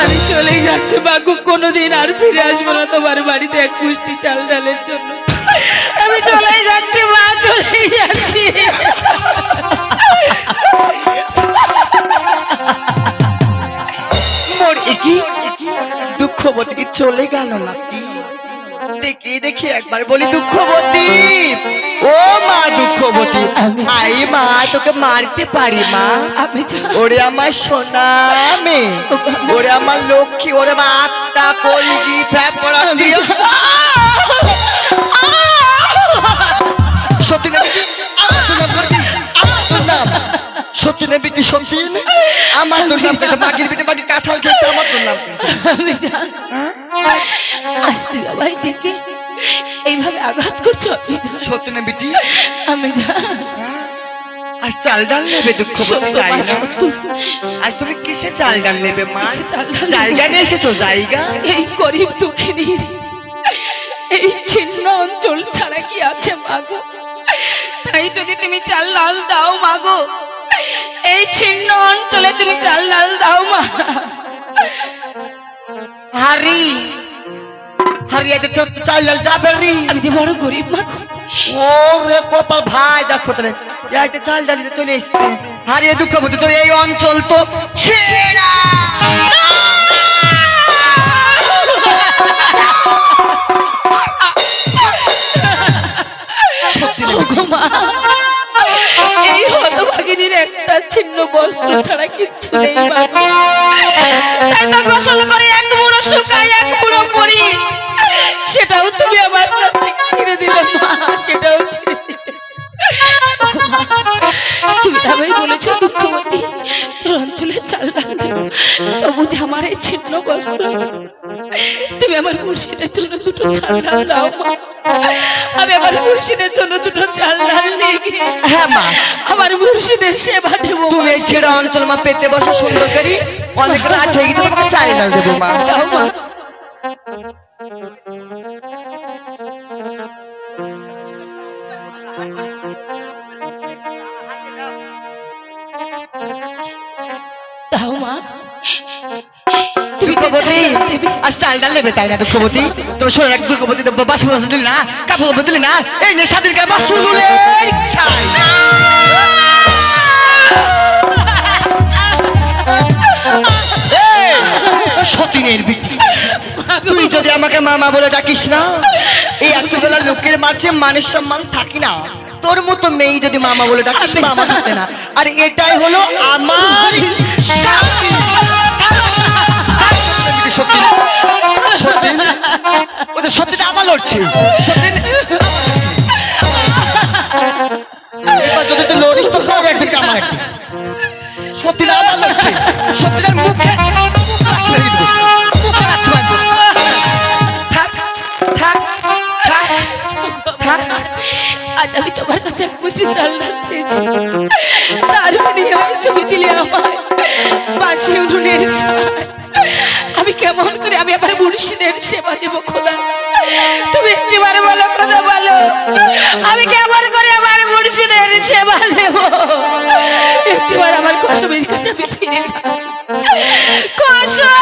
আমি চলে যাচ্ছি বাকু, কোনোদিন আর ফিরে আসব না তোমার বাড়িতে এক পুষ্টি চাল ডালের জন্য। আমি চলে যাচ্ছি, মা, চলে যাচ্ছি। দুঃখবতী চলে গেল নাকি? দেখি দেখি একবার বলি দুঃখবতী। ও মা দুঃখবতী আমি- আই মা তোকে মারতে পারি মা? আমি ওরে আমার সোনা মেয়ে ওরে আমার লক্ষ্মী ওরে আমার আত্মা কলজি ফ্যাপ করা সত্যি না। সত্যি না বিটি সত্যি? আমার তোর নাম বাকির বিটে কাঁঠাল আমি যা- আসতে যাবাই ডেকে এইভাবে আঘাত করছ সত্যি না বিটি আমি যা আর চাল ডাল নেবে দুঃখ তাই। আজ তুমি কিসে চাল ডাল নেবে মা? জায়গা নিয়ে এসেছ জায়গা এই গরিব দুঃখিনীর এই ছিন্ন অঞ্চল ছাড়া কি আছে মাগো তাই যদি তুমি চাল লাল দাও মাগো এই ছিন্ন অঞ্চলে তুমি চাল লাল দাও মা হারি। হারিয়ে দিচ্ছ চাল ডাল যাবে রি। আমি যে বড় গরিব মাগো ও রে কপাল ভাই দেখো তাহলে। এইটা চাল ডাল দিতে চলে এসছে। হারিয়ে দুঃখ বলতে তোর এই অঞ্চল তো ছেড়া। মা। এই হতভাগিনীর একটা ছিন্ন বস্ত্র ছাড়া কিচ্ছু নেই তাই তো গোসল করে এক মুড়ো শুকাই, এক মুড়ো পরি। সেটাও তুমি আমার কাছ থেকে ছিঁড়ে দিলে, মা, সেটাও ছিঁড়ে তুমি তবেই বলেছ দুঃখবতী, তোর অঞ্চলে চাল তবু যে আমার এই ছিন্ন বস্ত্র তুমি আমার মুর্শিদের জন্য দুটো চাল ডাল দাও মা। আমি আমার মুর্শিদের জন্য দুটো চাল ডাল নিয়ে হ্যাঁ মা। আমার মুর্শিদের সেবা দেবো তুমি এই ছেড়া অঞ্চল মা পেতে বসো সুন্দর করি। অনেক রাত হয়ে গেছে তোমাকে চাল ডাল দেবো মা। দাও মা। দাও মা। দুঃখবতী। আর চাল ডাল নেবে তাই না দুঃখবতী? তোমার শোনো এক দুঃখবতী বাসন বাসন দিলি না, কাপড় না, এই নে সতীনের বিটি, তুই যদি আমাকে মামা বলে ডাকিস না, এই এতবেলা লোকের মাঝে মানের সম্মান থাকি না। তোর মতো মেয়ে যদি মামা বলে ডাকিস, মামা থাকে না। আর এটাই হলো আমার সত্যি? লড়ছে। সত্যি? তো আমার একদিন। সত্যিটা আবার লড়ছে। চাল তুমি দিলে আমায় বাসি উনুনের ছাই। আমি কেমন করে আমি আবার মুর্শিদের সেবা দেব খোদা? তুমি একটিবার বলো কথা বলো, আমি কেমন করে আমার মুর্শিদের সেবা দেব? একটিবার আমার কসমের কাছে আমি ফিরে যাই। কসম